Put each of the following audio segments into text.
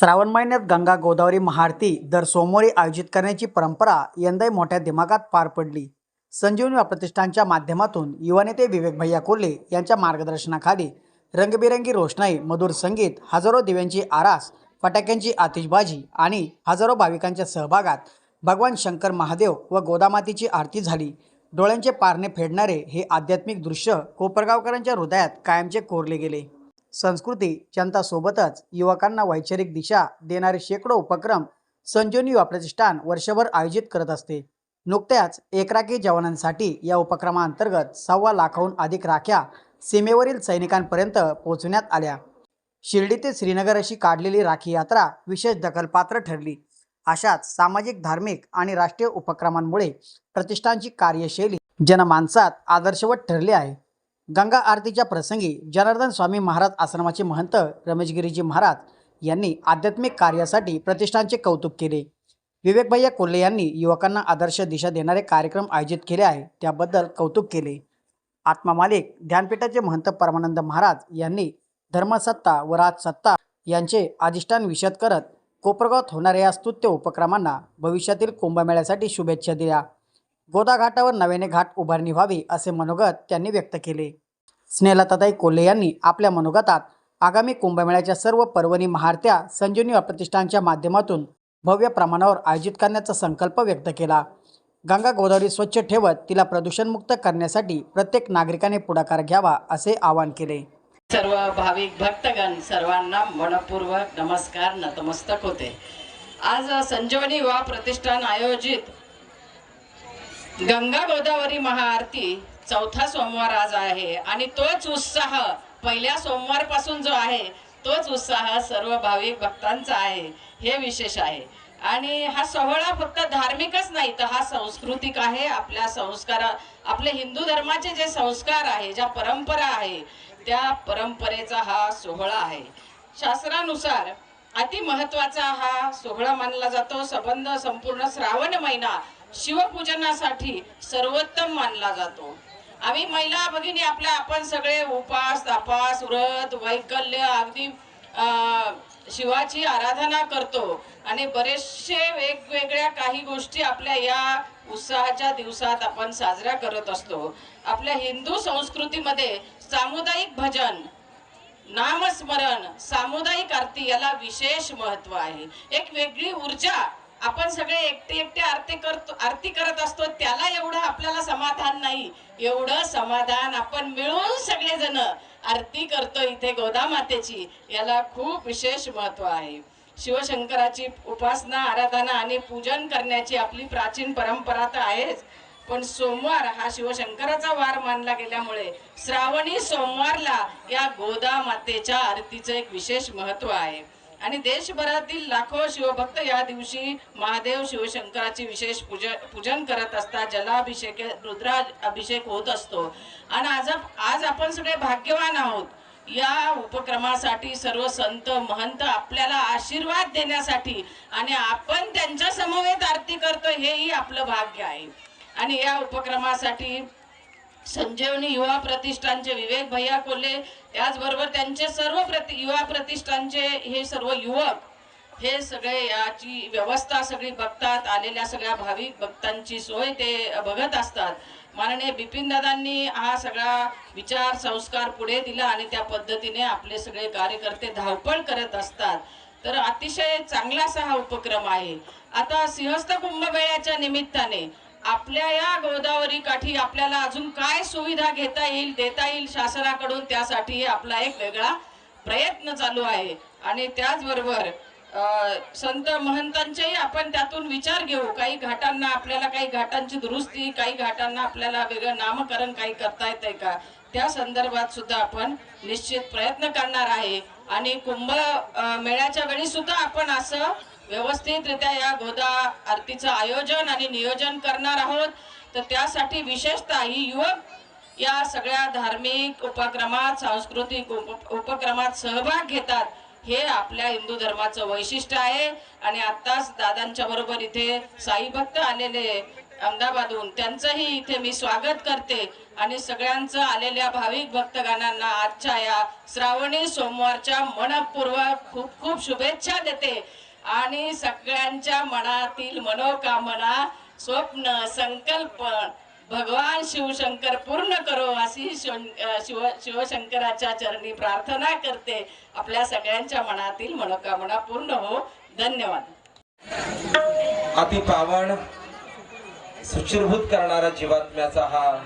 श्रावण महिन्यात गंगा गोदावरी महाआरती दर सोमवारी आयोजित करण्याची परंपरा यंदाही मोठ्या दिमागात पार पडली. संजीवनी प्रतिष्ठानच्या माध्यमातून युवा नेते विवेक भैया कोल्हे यांच्या मार्गदर्शनाखाली रंगबिरंगी रोषणाई मधुर संगीत हजारो दिव्यांची आरास फटाक्यांची आतिषबाजी आणि हजारो भाविकांच्या सहभागात भगवान शंकर महादेव व गोदामातीची आरती झाली. डोळ्यांचे पारणे फेडणारे हे आध्यात्मिक दृश्य कोपरगावकरांच्या हृदयात कायमचे कोरले गेले. संस्कृती जनतासोबतच युवकांना वैचारिक दिशा देणारे शेकडो उपक्रम संजीवनी युवा प्रतिष्ठान वर्षभर आयोजित करत असते. नुकत्याच एकराकी जवानांसाठी या उपक्रमाअंतर्गत सव्वा लाखाहून अधिक राख्या सीमेवरील सैनिकांपर्यंत पोहोचवण्यात आल्या. शिर्डी ते श्रीनगर अशी काढलेली राखी यात्रा विशेष दखलपात्र ठरली. अशाच सामाजिक धार्मिक आणि राष्ट्रीय उपक्रमांमुळे प्रतिष्ठानची कार्यशैली जनमानसात आदर्शवत ठरली आहे. गंगा आरतीच्या प्रसंगी जनार्दन स्वामी महाराज आश्रमाचे महंत रमेशगिरीजी महाराज यांनी आध्यात्मिक कार्यासाठी प्रतिष्ठानचे कौतुक केले. विवेकभैया कोल्हे यांनी युवकांना आदर्श दिशा देणारे कार्यक्रम आयोजित केले आहे त्याबद्दल कौतुक केले. आत्मा मालिक ध्यानपीठाचे महंत परमानंद महाराज यांनी धर्मसत्ता व राजसत्ता यांचे अधिष्ठान विषद करत कोपरगावात होणाऱ्या या स्तुत्य उपक्रमांना भविष्यातील कुंभमेळ्यासाठी शुभेच्छा दिल्या. गोदाघाटावर नव्याने घाट उभारणी व्हावी असे मनोगत त्यांनी व्यक्त केले. स्नेहलताताई कोल्हे यांनी आपल्या मनोगतात आगामी कुंभमेळ्याच्या सर्व पर्वणी महारत्या संजीवनी प्रतिष्ठानच्या माध्यमातून भव्य प्रमाणावर आयोजित करण्याचा संकल्प व्यक्त केला. गंगा गोदावरी स्वच्छ ठेवत तिला प्रदूषणमुक्त करण्यासाठी प्रत्येक नागरिकाने पुढाकार घ्यावा असे आवाहन केले. सर्व भाविक भक्तगण सर्वांना मनपूर्वक नमस्कार नतमस्तक होते. आज संजीवनी वा प्रतिष्ठान आयोजित गंगा गोदावरी महाआरती चौथा सोमवार आज आहे आणि तोच उत्साह पहिल्या सोमवारपासून जो आहे तोच उत्साह सर्व भाविक भक्तांचा आहे हे विशेष आहे. आणि हा सोहळा फक्त धार्मिकच नाही तर हा सांस्कृतिक आहे आपल्या संस्कार आपले हिंदू धर्माचे जे संस्कार आहे ज्या परंपरा आहे त्या परंपरेचा हा सोहळा आहे. शास्त्रानुसार अति महत्त्वाचा हा सोहळा मानला जातो. संबंध संपूर्ण श्रावण महिना शिवपूजनासाठी सर्वोत्तम मानला जातो. आम्ही महिला भगिनी आपल्या आपण सगळे उपास तापास व्रत वैकल्य अगदी शिवाची आराधना करतो. आणि बरेचसे वेगवेगळ्या काही गोष्टी आपल्या या उत्साहाच्या दिवसात आपण साजऱ्या करत असतो. आपल्या हिंदू संस्कृतीमध्ये सामुदायिक भजन नामस्मरण सामुदायिक आरती याला विशेष महत्त्व आहे. एक वेगळी ऊर्जा आपण सगळे एकटे एकटे आरती करतो आरती करत असतो त्याला एवढं आपल्याला समाधान नाही. एवढं समाधान आपण मिळून सगळेजण आरती करतो इथे गोदामातेची याला खूप विशेष महत्त्व आहे. शिवशंकराची उपासना आराधना आणि पूजन करण्याची आपली प्राचीन परंपरा तर आहेच. पण सोमवार हा शिवशंकराचा वार मानला गेल्यामुळे श्रावणी सोमवारला या गोदा मातेच्या आरतीचं एक विशेष महत्त्व आहे. आणि देशभरातील लाखो शिवभक्त या दिवशी महादेव शिवशंकराची विशेष पूजन पूजन करत असतात. जलाभिषेक रुद्रा अभिषेक होत असतो. आणि आज आज आपण सगळे भाग्यवान आहोत. या उपक्रमासाठी सर्व संत महंत आपल्याला आशीर्वाद देण्यासाठी आणि आपण त्यांच्या समवेत आरती करतो हेही आपलं भाग्य आहे. आणि या उपक्रमासाठी संजीवनी युवा प्रतिष्ठानचे विवेक भैया कोल्हे त्याचबरोबर त्यांचे सर्व प्रति युवा प्रतिष्ठानचे हे सर्व युवक हे सगळे याची व्यवस्था सगळी बघतात आलेल्या सगळ्या भाविक भक्तांची सोय ते बघत असतात. माननीय बिपिन दादांनी हा सगळा विचार संस्कार पुढे दिला आणि त्या पद्धतीने आपले सगळे कार्यकर्ते धावपळ करत असतात. तर अतिशय चांगला असा हा उपक्रम आहे. आता सिंहस्थ कुंभमेळ्याच्या निमित्ताने आपल्या या गोदावरी काठी आपल्याला अजून काय सुविधा घेता येईल देता येईल शासनाकडून त्यासाठी आपला एक वेगळा प्रयत्न चालू आहे. आणि त्याचबरोबर संत महंतांचेही आपण त्यातून विचार घेऊ. काही घाटांना आपल्याला काही घाटांची दुरुस्ती काही घाटांना आपल्याला वेगळं नामकरण काही करता येतंय का? त्या संदर्भात सुद्धा आपण निश्चित प्रयत्न करणार आहे. आणि कुंभ मेळ्याच्या वेळी सुद्धा आपण असं व्यवस्थितरित्या या गोदा आरतीचं आयोजन आणि नियोजन करणार आहोत. तर त्यासाठी विशेषतः ही युवक या सगळ्या धार्मिक उपक्रमात सांस्कृतिक उप उपक्रमात सहभाग घेतात. हे आपल्या हिंदू धर्माचं वैशिष्ट्य आहे. आणि आत्ताच दादांच्या बरोबर इथे साई भक्त आलेले अहमदाबादहून त्यांचंही इथे मी स्वागत करते. आणि सगळ्यांचं आलेल्या भाविक भक्तगणांना आजच्या या श्रावणी सोमवारच्या मनपूर्वक खूप खूप शुभेच्छा देते. आणि सगळ्यांच्या मनातील मनोकामना स्वप्न संकल्प भगवान शिवशंकर पूर्ण करो अशी शिव- शिवशंकराच्या चरणी प्रार्थना करते. आपल्या सगळ्यांच्या मनातील मनोकामना पूर्ण हो. धन्यवाद. अति पावन सुचिरभूत करणारा जीवात्म्याचा हा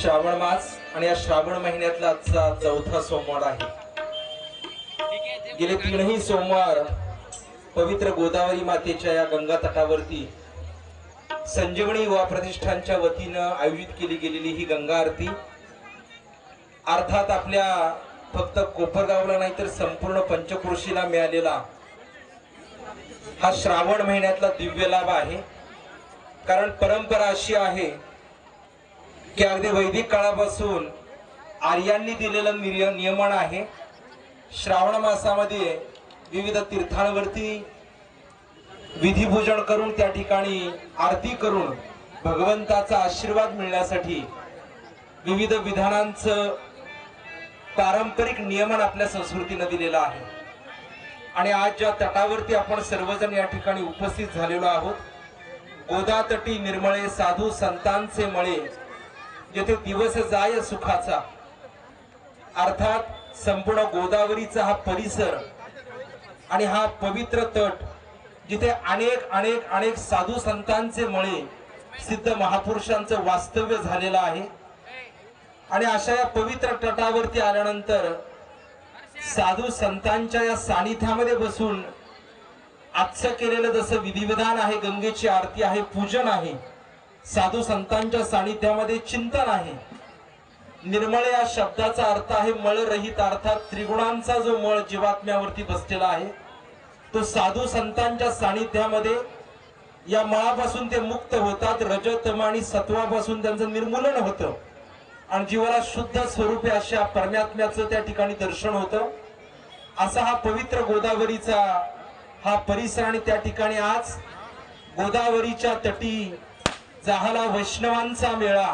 श्रावण मास आणि या श्रावण महिन्यातला आजचा चौथा सोमवार आहे. गेले तीनही सोमवार पवित्र गोदावरी मातेच्या या गंगा तटावरती संजीवनी युवा प्रतिष्ठानच्या वतीनं आयोजित केली गेलेली ही गंगा आरती. अर्थात आपल्या फक्त कोपरगावला नाही तर संपूर्ण पंचक्रोशीला मिळालेला हा श्रावण महिन्यातला दिव्य लाभ आहे. कारण परंपरा अशी आहे की अगदी वैदिक काळापासून आर्यांनी दिलेलं निर्य- नियमन आहे. श्रावण मासामध्ये विविध तीर्थांवरती विधिपूजन करून त्या ठिकाणी आरती करून भगवंताचा आशीर्वाद मिळण्यासाठी विविध विधानांचं पारंपरिक नियमन आपल्या संस्कृतीनं दिलेलं आहे. आणि आज ज्या तटावरती आपण सर्वजण या ठिकाणी उपस्थित झालेलो आहोत गोदातटी निर्मळे साधू संतांचे मळे जेथे दिवस जाय सुखाचा अर्थात संपूर्ण गोदावरीचा हा परिसर आणि हा पवित्र तट जिथे अनेक अनेक अनेक साधू संतांचे मळे सिद्ध महापुरुषांचं वास्तव्य झालेलं आहे. आणि अशा या पवित्र तटावरती आल्यानंतर साधू संतांच्या या सानिध्यामध्ये बसून आजचं केलेलं जसं विधिविधान आहे गंगेची आरती आहे पूजन आहे साधू संतांच्या सानिध्यामध्ये चिंतन आहे. निर्मळ या शब्दाचा अर्थ आहे मळरहित अर्थात त्रिगुणांचा जो मळ जीवात्म्यावरती बसलेला आहे तो साधू संतांच्या सानिध्यामध्ये या मळापासून ते मुक्त होतात रजतम आणि सत्वापासून त्यांचं निर्मूलन होतं. आणि जीवाला शुद्ध स्वरूपे अशा परमात्म्याचं त्या ठिकाणी दर्शन होतं. असा हा पवित्र गोदावरीचा हा परिसर आणि त्या ठिकाणी आज गोदावरीच्या तटी जाहला वैष्णवांचा मेळा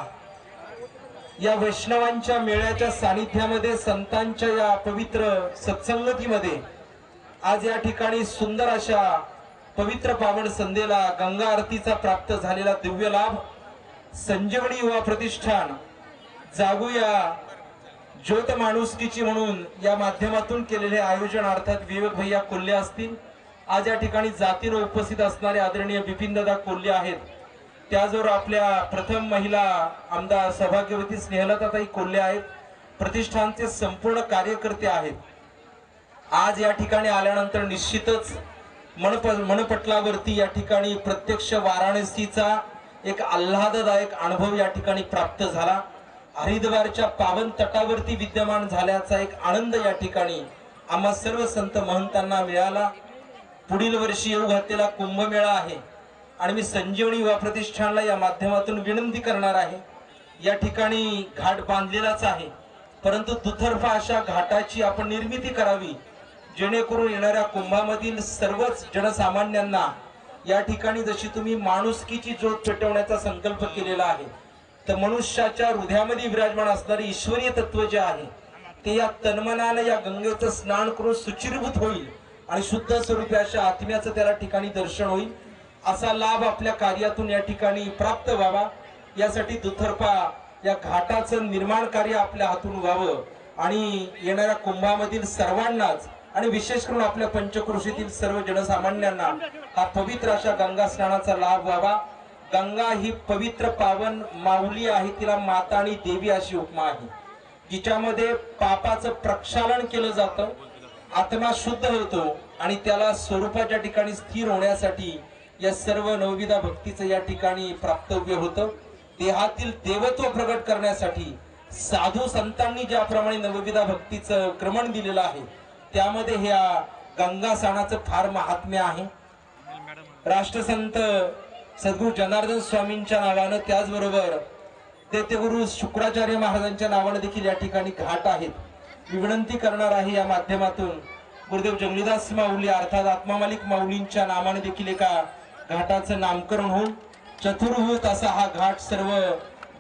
या वैष्णवांच्या मेळ्याच्या सानिध्यामध्ये संतांच्या या पवित्र सत्संगतीमध्ये आज या ठिकाणी सुंदर अशा पवित्र पावन संध्येला गंगा आरतीचा प्राप्त झालेला दिव्य लाभ संजीवनी युवा प्रतिष्ठान जागूया ज्योत माणुसकीची म्हणून या माध्यमातून केलेले आयोजन अर्थात विवेक भैया कोल्हे असतील. आज या ठिकाणी जातीनं उपस्थित असणारे आदरणीय बिपिन दादा कोल्हे आहेत. त्याचबरोबर आपल्या प्रथम महिला आमदार सौभाग्यवती स्नेहलताताई कोल्हे आहेत. प्रतिष्ठानचे संपूर्ण कार्यकर्ते आहेत. आज या ठिकाणी आल्यानंतर निश्चितच मनप मनपटलावरती या ठिकाणी प्रत्यक्ष वाराणसीचा एक आल्हाददायक अनुभव या ठिकाणी प्राप्त झाला. हरिद्वारच्या पावन तटावरती विद्यमान झाल्याचा एक आनंद या ठिकाणी आम्हा सर्व संत महंतांना मिळाला. पुढील वर्षी येऊ घातलेला कुंभमेळा आहे. आणि मी संजीवनी युवा प्रतिष्ठानला या माध्यमातून विनंती करणार आहे. या ठिकाणी घाट बांधलेलाच आहे. परंतु दुतर्फा अशा घाटाची आपण निर्मिती करावी जेणेकरून येणाऱ्या कुंभामधील सर्वच जनसामान्यांना या ठिकाणी जशी तुम्ही माणुसकीची ज्योत पेटवण्याचा संकल्प केलेला आहे तर मनुष्याच्या हृदयामध्ये विराजमान असणारे ईश्वरीय तत्व जे आहे ते या तन्मनानं या गंगेचं स्नान करून सुचिरभूत होईल आणि शुद्ध स्वरूपी अशा आत्म्याचं त्याला ठिकाणी दर्शन होईल. असा लाभ आपल्या कार्यातून या ठिकाणी प्राप्त व्हावा. यासाठी दुतर्फा या घाटाचं निर्माण कार्य आपल्या हातून व्हावं. आणि येणाऱ्या कुंभामधील सर्वांनाच आणि विशेष करून आपल्या पंचकृषीतील सर्व जनसामान्यांना हा पवित्र अशा गंगा स्नानाचा लाभ व्हावा. गंगा ही पवित्र पावन माऊली आहे तिला माता आणि देवी अशी उपमा आहे. जिच्यामध्ये पापाचं प्रक्षालन केलं जातं. आत्मा शुद्ध होतो आणि त्याला स्वरूपाच्या ठिकाणी स्थिर होण्यासाठी या सर्व नवविधा भक्तीचं या ठिकाणी प्राप्तव्य होतं. देहातील देवत्व प्रगट करण्यासाठी साधू संतांनी ज्याप्रमाणे नवविधा भक्तीचं क्रमण दिलेलं आहे त्यामध्ये ह्या गंगा सणाचं फार महात्म्य आहे. राष्ट्रसंत सद्गुरू जनार्दन स्वामींच्या नावानं त्याचबरोबर गुरु शुक्राचार्य महाराजांच्या नावानं देखील या ठिकाणी घाट आहेत. मी विनंती करणार आहे या माध्यमातून गुरुदेव जंगलीदास माऊली अर्थात आत्मा मालिक माऊलींच्या नावाने देखील एका घाटाचं नामकरण होऊन चतुर्भूत असा हा घाट सर्व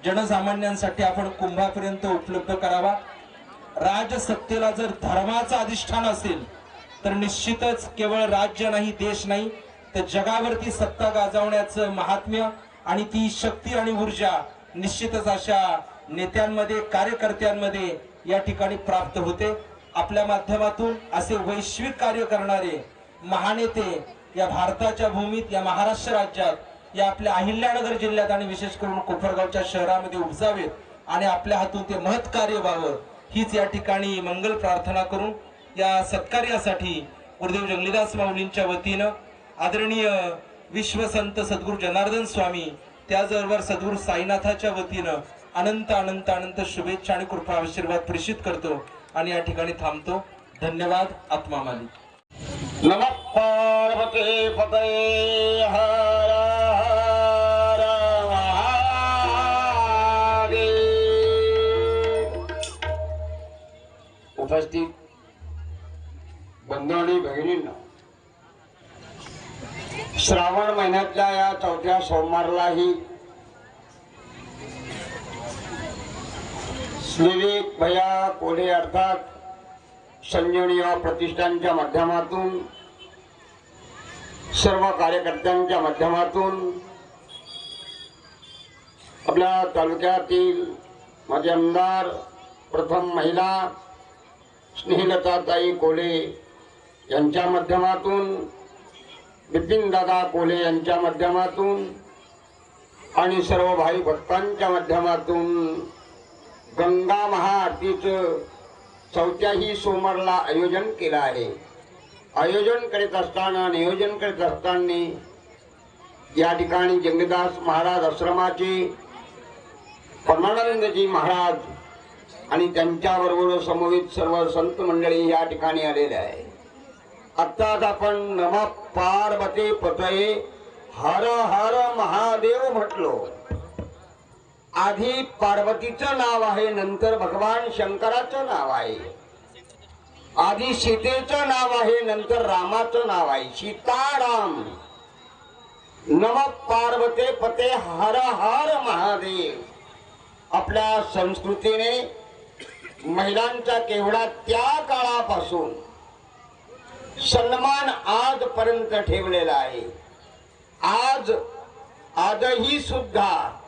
जनसामान्यांसाठी आपण कुंभापर्यंत उपलब्ध करावा. राजसत्तेला जर धर्माचं अधिष्ठान असेल तर निश्चितच केवळ राज्य नाही देश नाही तर जगावरती सत्ता गाजवण्याचं महात्म्य आणि ती शक्ती आणि ऊर्जा निश्चितच अशा नेत्यांमध्ये कार्यकर्त्यांमध्ये या ठिकाणी प्राप्त होते. आपल्या माध्यमातून असे वैश्विक कार्य करणारे महानेते या भारताच्या भूमीत या महाराष्ट्र राज्यात या आपल्या अहिल्यानगर जिल्ह्यात आणि विशेष करून कोपरगावच्या शहरामध्ये उपजावेत आणि आपल्या हातून ते महत्कार्य व्हावं हीच या ठिकाणी मंगल प्रार्थना करून या सत्कार्यासाठी गुरुदेव जंगलीदास माऊलींच्या वतीनं आदरणीय विश्वसंत सद्गुरू जनार्दन स्वामी त्याचबरोबर सद्गुरू साईनाथाच्या वतीनं अनंत अनंत अनंत शुभेच्छा आणि कृपा आशीर्वाद प्रेषित करतो आणि या ठिकाणी थांबतो. धन्यवाद आत्मा मालिक. नमः फतेह हर हर उपस्थित बंधू आणि भगिनींना श्रावण महिन्यातल्या या चौथ्या सोमवारलाही विवेक भया कोढे अर्थात संजीवनी या प्रतिष्ठानच्या माध्यमातून सर्व कार्यकर्त्यांच्या माध्यमातून आपल्या तालुक्यातील माझे आमदार प्रथम महिला स्नेहलताताई कोले यांच्या माध्यमातून बिपिनदादा कोले यांच्या माध्यमातून आणि सर्व भाई भक्तांच्या माध्यमातून गंगा महाआरतीचं चौथ्याही सोमवारला आयोजन केलं आहे. आयोजन करीत असताना नियोजन करीत असताना या ठिकाणी जंगदास महाराज आश्रमाचे परमानंदजी महाराज आणि त्यांच्याबरोबर समवेत सर्व संत मंडळी या ठिकाणी आलेले आहे. आत्ताच आपण नम पार्वती पतये हर हर महादेव म्हटलो. आधी पार्वतीचं नाव आहे नंतर भगवान शंकराचं नाव आहे. आधी सीतेचं नाव आहे नंतर रामाचं नाव आहे. सीताराम. नम पार्वते पते हर हर महादेव. आपल्या संस्कृतीने महिलांचा केवढा त्या काळापासून सन्मान आजपर्यंत ठेवलेला आहे. आज आजही सुद्धा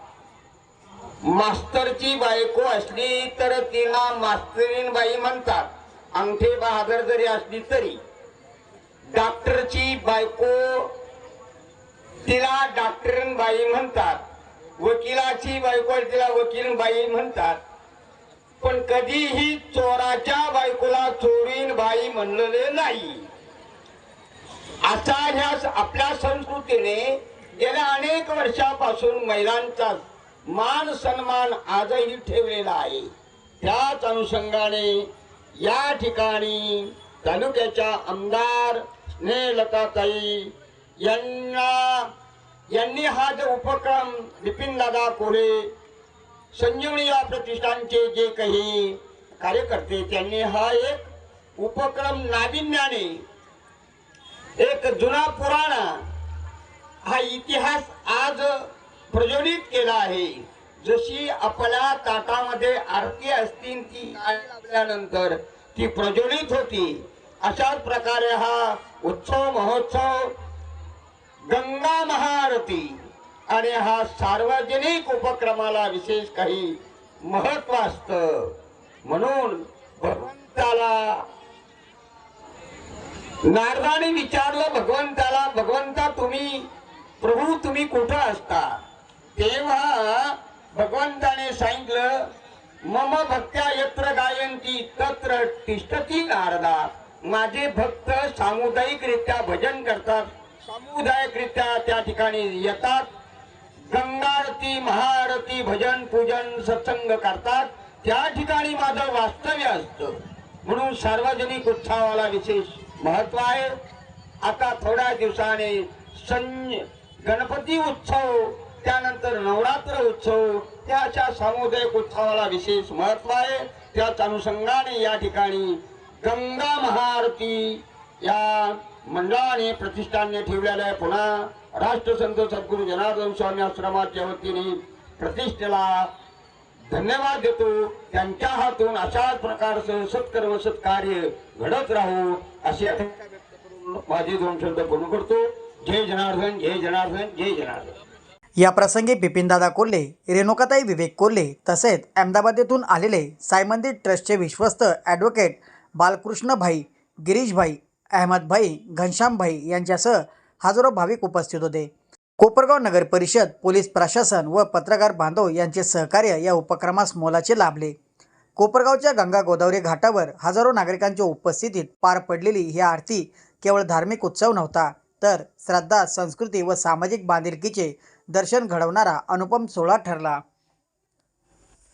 मास्तरची बायको असली तर तिला मास्तरीन बाई म्हणतात. अंगठे बहादर जरी असली तरी डॉक्टरची बायको तिला डॉक्टरीन बाई म्हणतात. वकिलाची बायको तिला वकील बाई म्हणतात. पण कधीही चोराच्या बायकोला चोरीन बाई म्हणलेले नाही. असा ह्या आपल्या संस्कृतीने गेल्या अनेक वर्षापासून महिलांचा मान सन्मान आजही ठेवलेला आहे. त्याच अनुषंगाने या ठिकाणी तालुक्याच्या आमदार स्नेहलताताई यांना यांनी हा जो उपक्रम बिपिनदादा कोरे संजीवनी या प्रतिष्ठानचे जे काही कार्यकर्ते त्यांनी हा एक उपक्रम नाविन्याने एक जुना पुराणा हा इतिहास आज प्रज्वलित केला आहे. जशी आपल्या ताटामध्ये आरती असतील ती लाभल्यानंतर ती प्रज्वलित होती. अशाच प्रकारे हा उत्सव महोत्सव गंगा महाआरती आणि हा सार्वजनिक उपक्रमाला विशेष काही महत्त्व असतं. म्हणून भगवंताला नारदाने विचारलं भगवंताला भगवंता तुम्ही प्रभू तुम्ही कुठं असता? तेव्हा भगवंताने सांगितलं मम भक्त्या यत्र गायंती तत्र तिष्ठती नारदा. माझे भक्त सामुदायिकरित्या भजन करतात. सामुदायिकरित्या त्या ठिकाणी येतात. गंगारती महाआरती भजन पूजन सत्संग करतात. त्या ठिकाणी माझं वास्तव्य असतं. म्हणून सार्वजनिक उत्सवाला विशेष महत्त्व आहे. आता थोड्या दिवसाने संज गणपती उत्सव त्यानंतर नवरात्र उत्सव त्याच्या सामुदायिक उत्सवाला विशेष महत्त्व आहे. त्याच अनुषंगाने या ठिकाणी गंगा महाआरती या मंडळाने प्रतिष्ठानने ठेवलेल्या पुन्हा राष्ट्रसंत सद्गुरू जनार्दन स्वामी आश्रमाच्या वतीने प्रतिष्ठेला धन्यवाद देतो. त्यांच्या हातून अशाच प्रकारचं सत्कर्म सत्कार्य घडत राहू अशी अपेक्षा व्यक्त करून माझे दोन शब्द पूर्ण करतो. जय जनार्दन जय जनार्दन जय जनार्दन. या प्रसंगी बिपिनदादा कोल्हे रेणुकाताई विवेक कोल्हे तसेच अहमदाबाद येथून आलेले सायमंदिर ट्रस्टचे विश्वस्त ॲडव्होकेट बालकृष्णभाई गिरीशभाई अहमदभाई घनश्यामभाई यांच्यासह हजारो भाविक उपस्थित होते. कोपरगाव नगर परिषद पोलीस प्रशासन व पत्रकार बांधव यांचे सहकार्य या उपक्रमास मोलाचे लाभले. कोपरगावच्या गंगा गोदावरी घाटावर हजारो नागरिकांच्या उपस्थितीत पार पडलेली ही आरती केवळ धार्मिक उत्सव नव्हता तर श्रद्धा संस्कृती व सामाजिक बांधिलकीचे दर्शन घडवणारा अनुपम सोहळा ठरला.